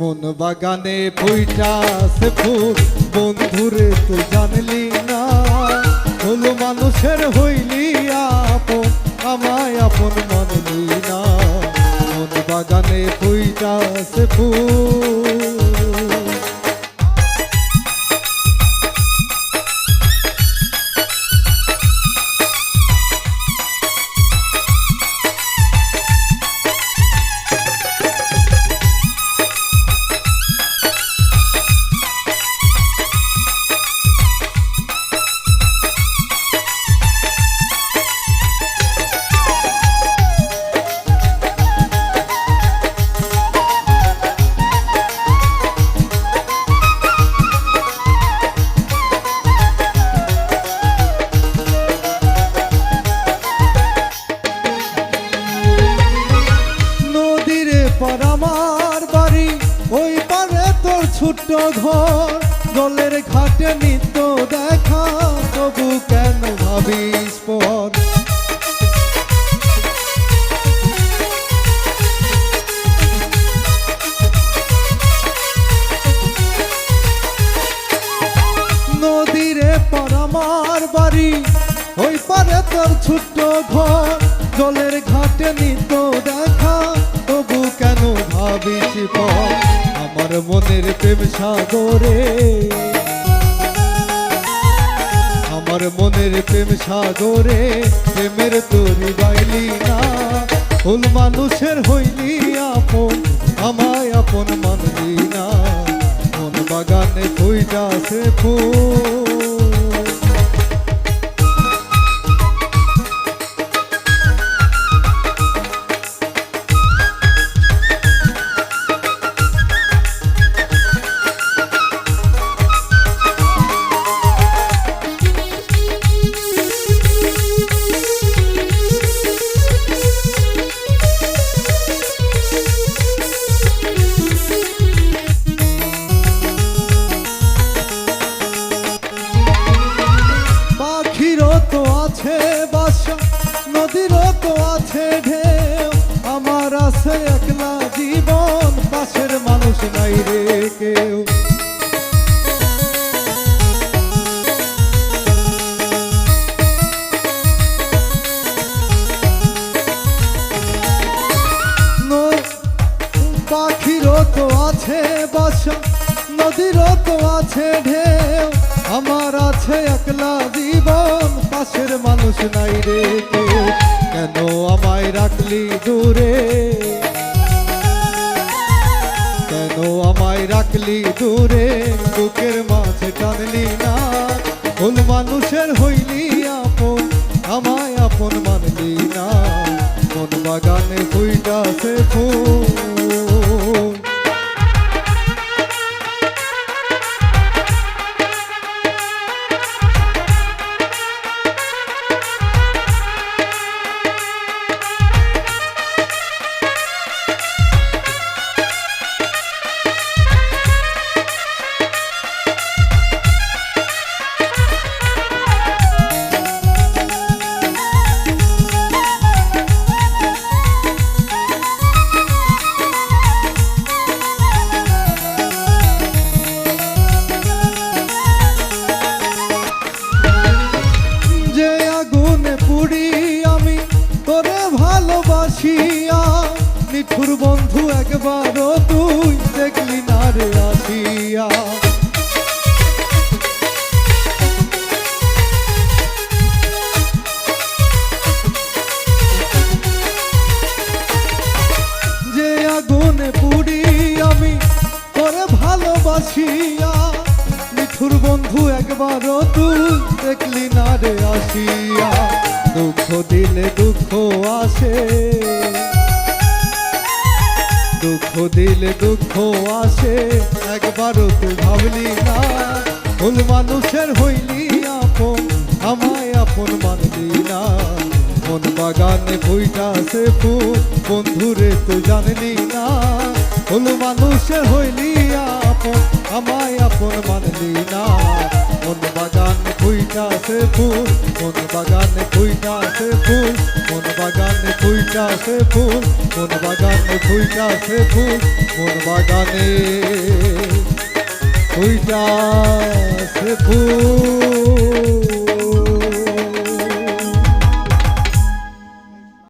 মন বাগানে বইটা সে ফুল। বন্ধুরে তো জানলি না, হলো মানুষের হইলি আপন। আমায় আপন মানলি না। মন বাগানে বইটা সে ফুল। পার আমার বাড়ি, ওই পারে তোর ছোট্ট ঘর। জলের ঘাটে নিত্য দেখা, তবু কেন ভাবিস পর? নদীরে পার আমার বাড়ি, ওই পারে তোর ছোট্ট ঘর। জলের ঘাটে নিত দেখা ভাবিস আমার মনের প্রেম সাগরে। আমার মনের প্রেম সাগরে, প্রেমের তরি বাইলি না। ফুল মানুষের হইলি আপন, আমায় আপন মানলি না। মন বাগানে কইটা সে ফুল। নাই রে কেউ। পাখিরও তো আছে বাসা নদীরও তো আছে ঢেউ। আমার আছে একলা জীবন, পাশের মানুষ নাই রে কেউ। কেন আমায় রাখলি দূরে? দূরে বুকের মাঝে টানলি না। কোন মানুষের হইলি আপন, আমায় আপন মানলি না। কোন বাগানে ফুইটা সে ফুল। ভালোবাসিয়া নিঠুর বন্ধু একবারও তুই দেখলি না রে আসিয়া। যে আগুনে পুড়ি আমি তোরে ভালোবাসিয়া মিঠুর বন্ধু একবারও তুই দেখলি না রে আসিয়া। দিলে দুঃখ আসে। দুঃখ দিলে দুঃখ আসে। একবারও তুই ভাবলি না, ভুল মানুষের হইলি আপন, আমায় আপন মানলি না। মন বাগানে বইটা সে ফুল, বন্ধুরে তুই জানলি না। ভুল মানুষের হইলি আপন, আমায় আপন মানলি না। বাগানে ফুইটাছে ফুল, কোন বাগানে ফুইটাছে ফুল, কোন বাগানে ফুইটাছে ফুল, কোন বাগানে ফুইটাছে ফুল, কোন বাগানে ফুইটাছে ফুল